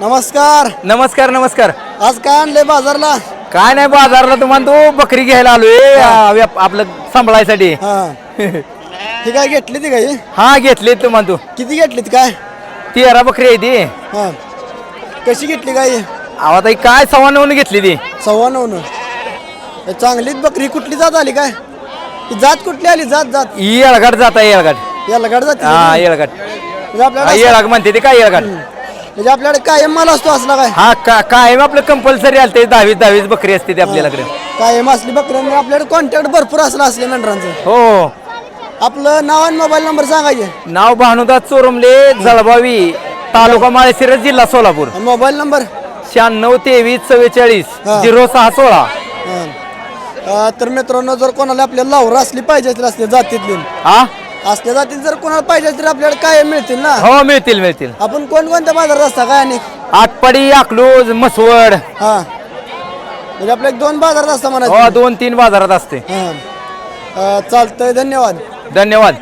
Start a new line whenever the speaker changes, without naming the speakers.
नमस्कार.
नमस्कार नमस्कार.
आज काय आणले बाजारला?
काय नाही बाजारला तुम्हाला तू बकरी घ्यायला आलोय. आ, व्याप- आपलं सांभाळायसाठी.
हा. ही काय घेतली ती काय?
हा घेतली तुम्हाला तू.
किती घेतलीत काय?
तेरा बकरी आहे ती.
हा. कशी घेतली काय
अहो, आता ही काय सव्वा नऊन घेतली ती.
सव्वा नऊन. चांगलीच बकरी. कुठली जात आली काय? ही जात कुठली आली? जात जात.
येळघाट जात आहे येळघाट.
याला गड जाते
हा
म्हणजे
येळघाट.
आपल्याला
येळाग म्हणते ते काय येळघाट?
म्हणजे आपल्याकडे कायम माल असतो असला काय?
हा का कायम आपलं कंपल्सरी आलं ते दहावीस दहावीस बकरी असते ती आपल्याकडे.
कायम असली बकरी म्हणजे आपल्याकडे कॉन्टॅक्ट भरपूर असला असले मेंढरांचं.
हो.
आपलं नाव आणि मोबाईल नंबर सांगायचे
नाव भानुदास चोरमले जळबावी तालुका माळशिरस जिल्हा सोलापूर.
मोबाईल नंबर
शहाण्णव तेवीस चव्वेचाळीस
हा.
झिरो सहा सोळा.
तर मित्रांनो जर कोणाला आपल्याला लावर असली पाहिजे असतील असल्या जातीतली
हा
असल्या जातीत जर कोणाला पाहिजे तर आपल्याला काय मिळतील ना?
हो मिळतील मिळतील.
आपण कोणकोणत्या बाजारात असता काय आणि?
आटपाडी अकलूज मसवड
हा. म्हणजे आपल्या एक दोन बाजारात असता म्हणा
हो दोन तीन बाजारात असते.
हा. चालतंय धन्यवाद.
धन्यवाद.